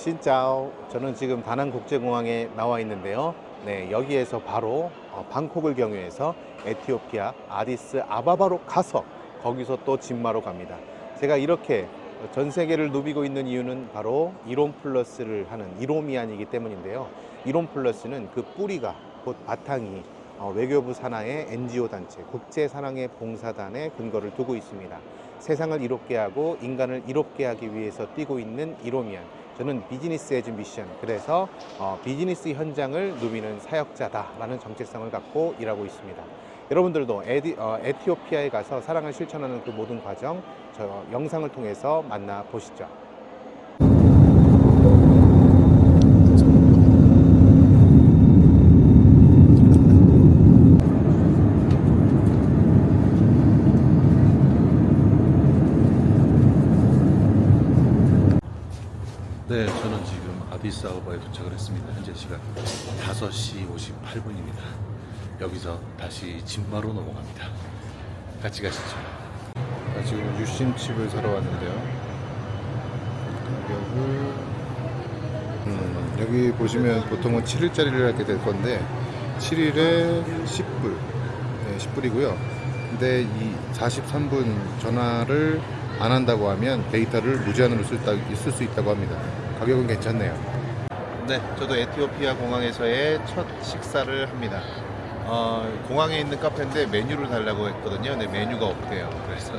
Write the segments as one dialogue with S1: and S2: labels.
S1: 신짜오. 저는 지금 다낭국제공항에 나와 있는데요. 네, 여기에서 바로 어, 방콕을 경유해서 에티오피아 아디스 아바바로 가서 거기서 또 진마로 갑니다. 제가 이렇게 전 세계를 누비고 있는 이유는 바로 이론 플러스를 하는 이로미안이기 때문인데요. 이론 플러스는 그 뿌리가 곧 바탕이 어, 외교부 산하의 NGO 단체 국제사랑의 봉사단에 근거를 두고 있습니다. 세상을 이롭게 하고 인간을 이롭게 하기 위해서 뛰고 있는 이로미안. 저는 비즈니스 에즈 미션. 그래서 어, 비즈니스 현장을 누비는 사역자다라는 정체성을 갖고 일하고 있습니다. 여러분들도 에디, 어, 에티오피아에 가서 사랑을 실천하는 그 모든 과정 저 영상을 통해서 만나 보시죠.
S2: 네, 저는 지금 아디스아바바에 도착을 했습니다. 현재 시간 5시 58분입니다. 여기서 다시 진마로 넘어갑니다. 같이 가시죠. 자, 지금 유심칩을 사러 왔는데요. 가격을 음, 여기 보시면 보통은 7일짜리를 하게 될 건데 7일에 10불, 네, 10불이고요. 근데 이 43분 전화를 안 한다고 하면 데이터를 무제한으로 쓸 수 있다고 합니다. 가격은 괜찮네요. 네, 저도 에티오피아 공항에서의 첫 식사를 합니다. 어, 공항에 있는 카페인데 메뉴를 달라고 했거든요. 근데 메뉴가 없대요. 그래서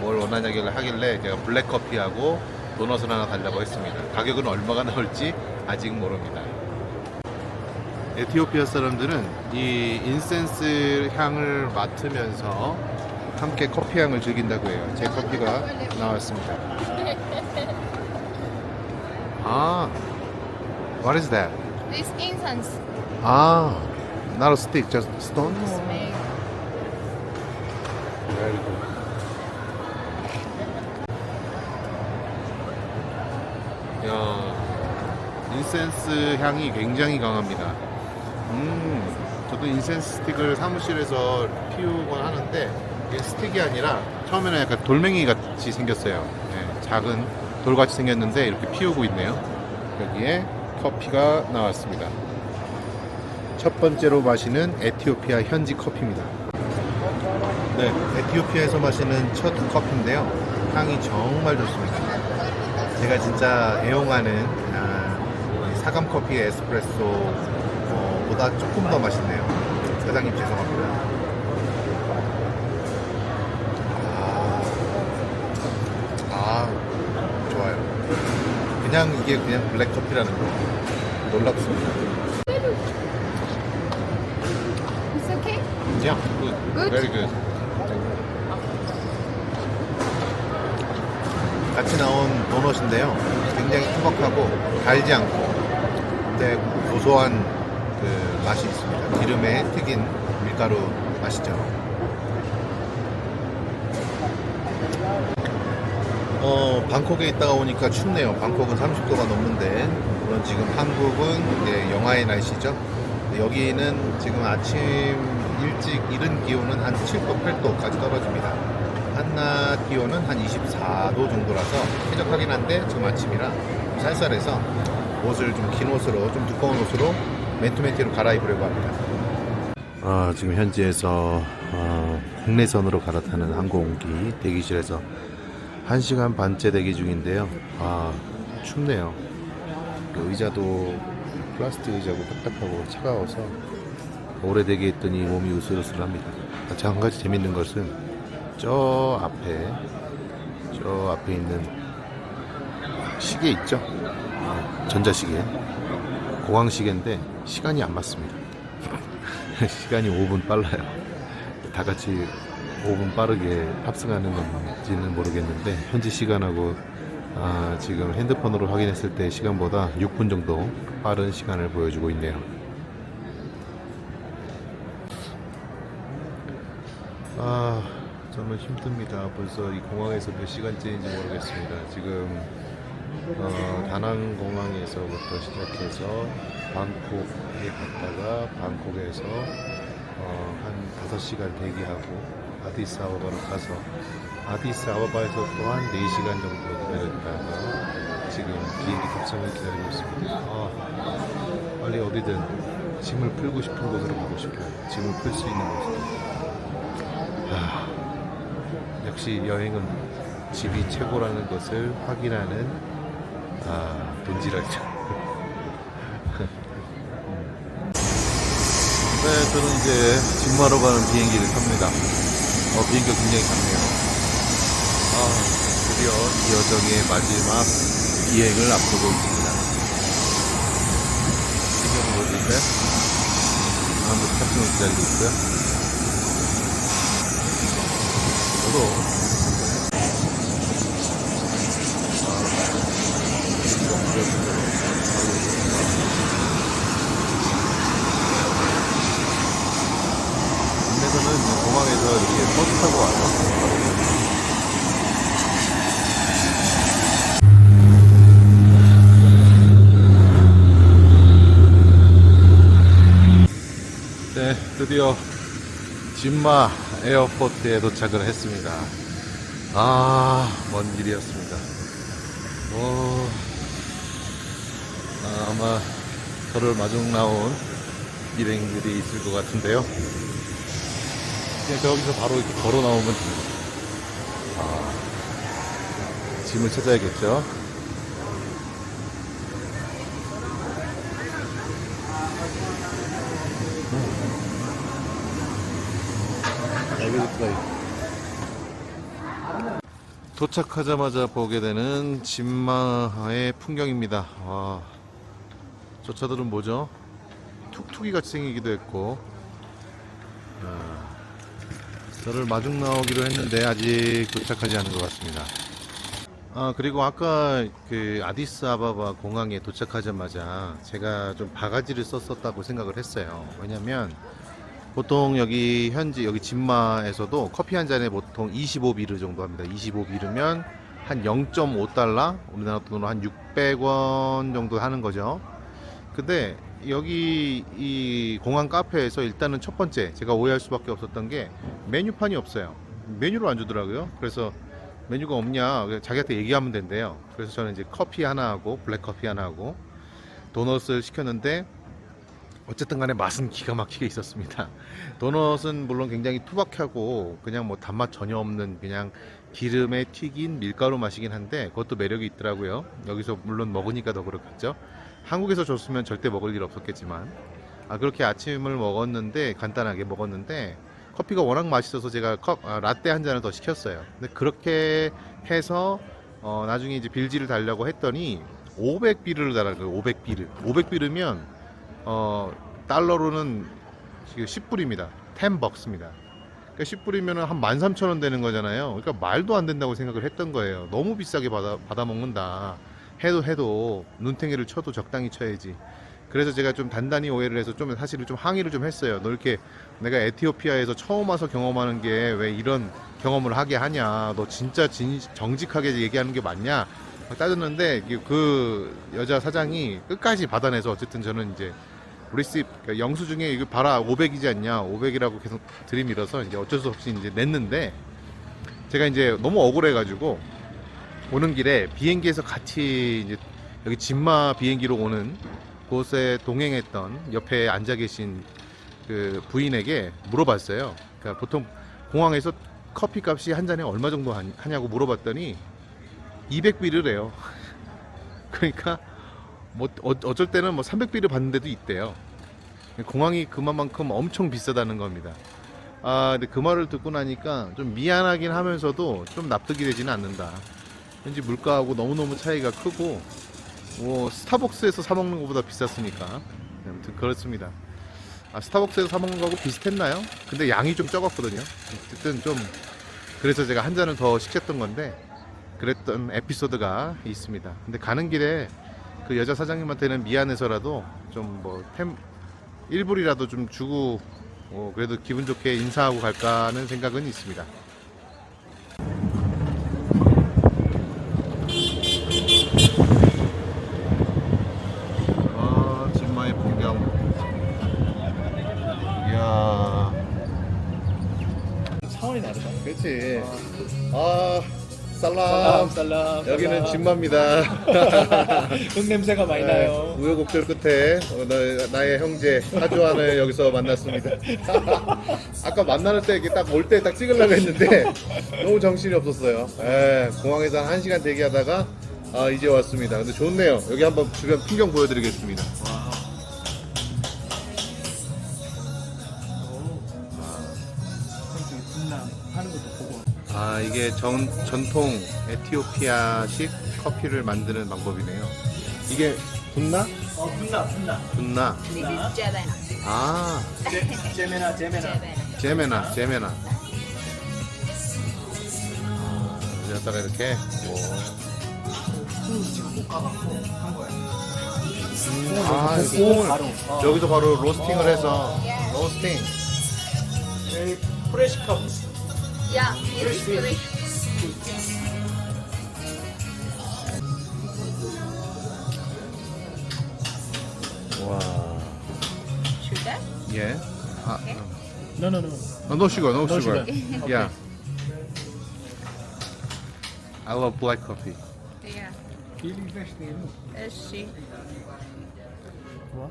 S2: 뭘 원하냐길래 하길래 제가 블랙커피하고 도넛을 하나 달라고 했습니다. 가격은 얼마가 나올지 아직 모릅니다. 에티오피아 사람들은 이 인센스 향을 맡으면서 함께 커피 향을 즐긴다고 해요. 제 커피가 나왔습니다. 아, what is that?
S3: This incense
S2: 아, not a stick, just stone.
S3: made.
S2: Very good. 야, 인센스 향이 굉장히 강합니다. 음, 저도 인센스 스틱을 사무실에서 피우곤 하는데 이게 스틱이 아니라 처음에는 약간 돌멩이 같이 생겼어요. 네, 작은 돌같이 생겼는데 이렇게 피우고 있네요. 여기에 커피가 나왔습니다. 첫 번째로 마시는 에티오피아 현지 커피입니다. 네, 에티오피아에서 마시는 첫 커피인데요. 향이 정말 좋습니다. 제가 진짜 애용하는 아, 이 사감 커피의 에스프레소 어, 보다 조금 더 맛있네요. 사장님 죄송합니다. 그냥 이게 그냥 블랙 커피라는 거 놀랍습니다.
S3: It's okay.
S2: Yeah, good.
S3: Good?
S2: Very good.
S1: 같이 나온 도넛인데요. 굉장히 투박하고 달지 않고 근데 고소한 그 맛이 있습니다. 기름에 튀긴 밀가루 맛이죠. 어, 방콕에 있다가 오니까 춥네요. 방콕은 30도가 넘는데 물론 지금 한국은 이제 영하의 날씨죠. 여기는 지금 아침 일찍 이른 기온은 한 7도, 8도까지 떨어집니다. 한낮 기온은 한 24도 정도라서 쾌적하긴 한데 지금 아침이라 좀 쌀쌀해서 옷을 좀 긴 옷으로 좀 두꺼운 옷으로 맨투맨티로 갈아입으려고 합니다.
S2: 아, 지금 현지에서 어, 국내선으로 갈아타는 항공기 대기실에서 1시간 반째 대기 중인데요. 아, 춥네요. 그 의자도 플라스틱 의자고 딱딱하고 차가워서 오래 대기했더니 몸이 으슬으슬합니다. 아, 자, 한 가지 재밌는 것은 저 앞에 저 앞에 있는 시계 있죠? 어, 전자시계. 공항 시계인데 시간이 안 맞습니다. 시간이 5분 빨라요. 다 같이 5분 빠르게 탑승하는 건지는 모르겠는데 현지 시간하고 아, 지금 핸드폰으로 확인했을 때 시간보다 6분 정도 빠른 시간을 보여주고 있네요. 아, 저는 힘듭니다. 벌써 이 공항에서 몇 시간째인지 모르겠습니다. 지금 어, 다낭 공항에서부터 시작해서 방콕에 갔다가 방콕에서 어, 한 5시간 대기하고 아디스 아바바로 가서 아디스 아바바에서 또한 4시간 정도 기다렸다가 지금 비행기 탑승을 기다리고 있습니다. 아, 빨리 어디든 짐을 풀고 싶은 곳으로 가고 싶어요. 짐을 풀 수 있는 곳으로. 아, 역시 여행은 집이 최고라는 것을 확인하는 아, 돈지랄이죠. 네, 저는 이제 진마로 가는 비행기를 탑니다. 어, 비행기가 굉장히 작네요. 아, 드디어 이 여정의 마지막 비행을 앞두고 있습니다. 지금 어디인데? 아무도 탑승을 기다리고 있고요. 저도 국내에서는 이제 공항에서 이렇게 버스 타고 와서 네, 드디어 진마 에어포트에 도착을 했습니다. 아, 먼 길이었습니다. 어, 아, 아마 저를 마중 나온 일행들이 있을 것 같은데요. 그냥 저기서 바로 이렇게 걸어 나오면 됩니다. 아, 짐을 찾아야겠죠. 도착하자마자 보게 되는 진마의 풍경입니다. 와, 저 차들은 뭐죠? 툭툭이 같이 생기기도 했고, 아, 저를 마중 나오기로 했는데 아직 도착하지 않은 것 같습니다. 아 그리고 아까 그 아디스 아바바 공항에 도착하자마자 제가 좀 바가지를 썼었다고 생각을 했어요. 왜냐면 보통 여기 현지 여기 진마에서도 커피 한 잔에 보통 25비르 정도 합니다. 25비르면 한 0.5달러 우리나라 돈으로 한 600원 정도 하는 거죠. 근데 여기 이 공항 카페에서 일단은 첫 번째 제가 오해할 수밖에 없었던 게 메뉴판이 없어요. 메뉴를 안 주더라고요. 그래서 메뉴가 없냐 자기한테 얘기하면 된대요. 그래서 저는 이제 커피 하나 하고 블랙 커피 하나 하고 도넛을 시켰는데 어쨌든 간에 맛은 기가 막히게 있었습니다. 도넛은 물론 굉장히 투박하고 그냥 뭐 단맛 전혀 없는 그냥 기름에 튀긴 밀가루 맛이긴 한데 그것도 매력이 있더라고요. 여기서 물론 먹으니까 더 그렇겠죠. 한국에서 줬으면 절대 먹을 일 없었겠지만 아 그렇게 아침을 먹었는데 간단하게 먹었는데 커피가 워낙 맛있어서 제가 컵, 아, 라떼 한 잔을 더 시켰어요. 근데 그렇게 해서 어, 나중에 이제 빌지를 달려고 했더니 500비르를 달아요. 500비르. 500비르면 어, 달러로는 지금 10불입니다. 10벅스입니다. 그러니까 10불이면 한 13,000원 되는 거잖아요. 그러니까 말도 안 된다고 생각을 했던 거예요. 너무 비싸게 받아, 받아 먹는다. 해도 해도 눈탱이를 쳐도 적당히 쳐야지. 그래서 제가 좀 단단히 오해를 해서 좀 사실은 좀 항의를 좀 했어요. 너 이렇게 내가 에티오피아에서 처음 와서 경험하는 게 왜 이런 경험을 하게 하냐. 너 진짜 진, 정직하게 얘기하는 게 맞냐. 막 따졌는데 그 여자 사장이 끝까지 받아내서 어쨌든 저는 이제 리시프 그러니까 영수증에 이거 봐라 500이지 않냐 500이라고 계속 들이밀어서 이제 어쩔 수 없이 이제 냈는데 제가 이제 너무 억울해가지고 오는 길에 비행기에서 같이 이제 여기 진마 비행기로 오는 곳에 동행했던 옆에 앉아 계신 그 부인에게 물어봤어요. 그러니까 보통 공항에서 커피 값이 한 잔에 얼마 정도 하냐고 물어봤더니 200비르래요. 그러니까 뭐 어, 어쩔 때는 뭐 300비를 받는 데도 있대요. 공항이 그만큼 엄청 비싸다는 겁니다. 아, 근데 그 말을 듣고 나니까 좀 미안하긴 하면서도 좀 납득이 되지는 않는다. 왠지 물가하고 너무너무 차이가 크고 뭐 스타벅스에서 사 먹는 것보다 비쌌으니까 네, 아무튼 그렇습니다. 아, 스타벅스에서 사 먹는 거하고 비슷했나요? 근데 양이 좀 적었거든요. 어쨌든 좀 그래서 제가 한 잔을 더 시켰던 건데 그랬던 에피소드가 있습니다. 근데 가는 길에 그 여자 사장님한테는 미안해서라도 좀 뭐템 일불이라도 좀 주고 어, 그래도 기분 좋게 인사하고 갈까 하는 생각은 있습니다. 아, 진마의 풍경. 이야.
S1: 차원이 다르다.
S2: 그렇지. 아, 살람.
S4: 살람.
S2: 여기는 진마입니다.
S4: 흙 냄새가 많이 나요.
S2: 우여곡절 끝에 어, 나, 의 형제 하주환을 여기서 만났습니다. 아까 만날 때딱올 때 딱 찍으려고 했는데 너무 정신이 없었어요. 에, 공항에서 한 1시간 대기하다가 아, 이제 왔습니다. 근데 좋네요. 여기 한번 주변 풍경 보여드리겠습니다. 아 이게 전, 전통 에티오피아식 커피를 만드는 방법이네요. 이게 분나?
S4: 어.
S2: 분나.
S3: This is Jebena.
S2: 아
S4: 제메나 제메나.
S3: Jebena.
S2: 제메나 제메나. 아, 여기다가 이렇게. 오. 음, 아 콩을
S4: 바로. 어.
S2: 여기서 바로 로스팅을 해서 로스팅.
S4: 여기 프레시 컵.
S3: Yeah, it is three.
S2: 와.
S3: Sugar?
S2: 예. 아,
S4: 노노노.
S2: 어, no sugar, no
S4: No
S2: sugar.
S4: sugar.
S2: Yeah. I love black coffee.
S3: Yeah. See.
S4: 좋아.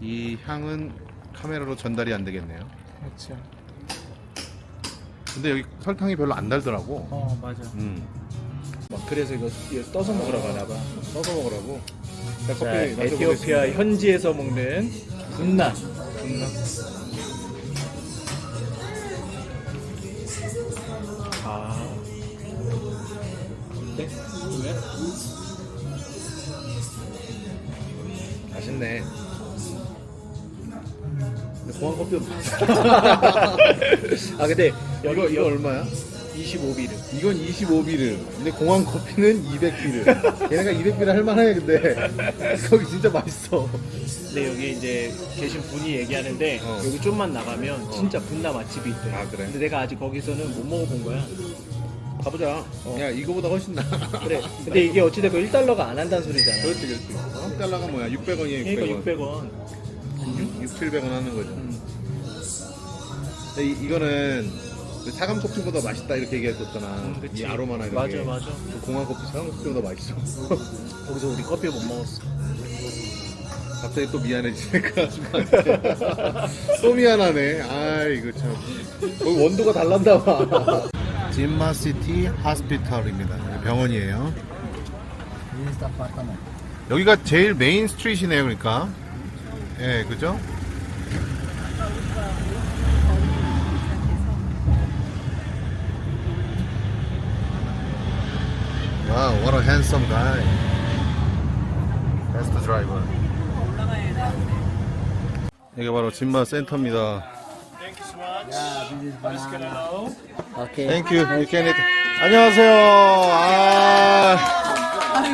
S2: 이 향은 카메라로 전달이 안 되겠네요.
S4: 그렇죠.
S2: 근데 여기 설탕이 별로 안 달더라고.
S4: 어 맞아.
S2: 음.
S4: 막 그래서 이거, 이거 떠서 먹으라고 하나 봐.
S2: 써서 먹으라고. 자,
S4: 자,
S2: 커피
S4: 에티오피아
S2: 마셔보겠습니다.
S4: 현지에서 먹는 분남. 분남.
S2: 공항 커피도
S4: 아 근데
S2: 이거 이거 얼마야?
S4: 25비르.
S2: 이건 25비르. 근데 공항 커피는 200비르. 얘네가 200비르 할만해 근데 거기 진짜 맛있어.
S4: 근데 여기 이제 계신 분이 얘기하는데
S2: 어.
S4: 여기 좀만 나가면 진짜 분나 맛집이 있대.
S2: 아, 그래?
S4: 근데 내가 아직 거기서는 못 먹어본 거야. 가보자. 어.
S2: 야 이거보다 훨씬 나.
S4: 그래. 근데 이게 어찌됐건 1달러가 안 한다는 소리잖아.
S2: 그렇지 그렇지. 한국 달러가 뭐야? 600원이야 600원.
S4: 그러니까 600원.
S2: 6, 700원 하는 거죠.
S4: 음.
S2: 근데 이, 이거는 그 사감 커피보다 맛있다 이렇게 얘기했었잖아.
S4: 음, 그치.
S2: 이 아로마나 이런
S4: 맞아,
S2: 게.
S4: 맞아.
S2: 그 공항 커피 사감 커피보다 맛있어.
S4: 거기서 우리 커피 못 먹었어.
S2: 갑자기 또 미안해지니까. 또 미안하네. 아 이거 참. 거기 원도가 달란다 봐. 진마시티 하스피털입니다. 병원이에요. 여기가 제일 메인 스트리트이네요, 그러니까. 예, 그죠? Wow, what a handsome guy. That's the driver. 여기 바로 진마 센터입니다. Thank you. You can eat. 안녕하세요. 아,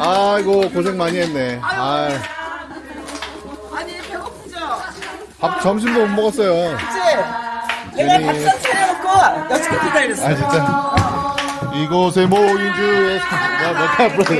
S2: 아이고 고생 많이 했네. 아, 밥 점심도 못 먹었어요.
S1: 그치? 내가 밥상 차려놓고 개 기다렸어.
S2: 아 진짜. 이곳에 모인 주의 사. 야, 뭐야, 브라더.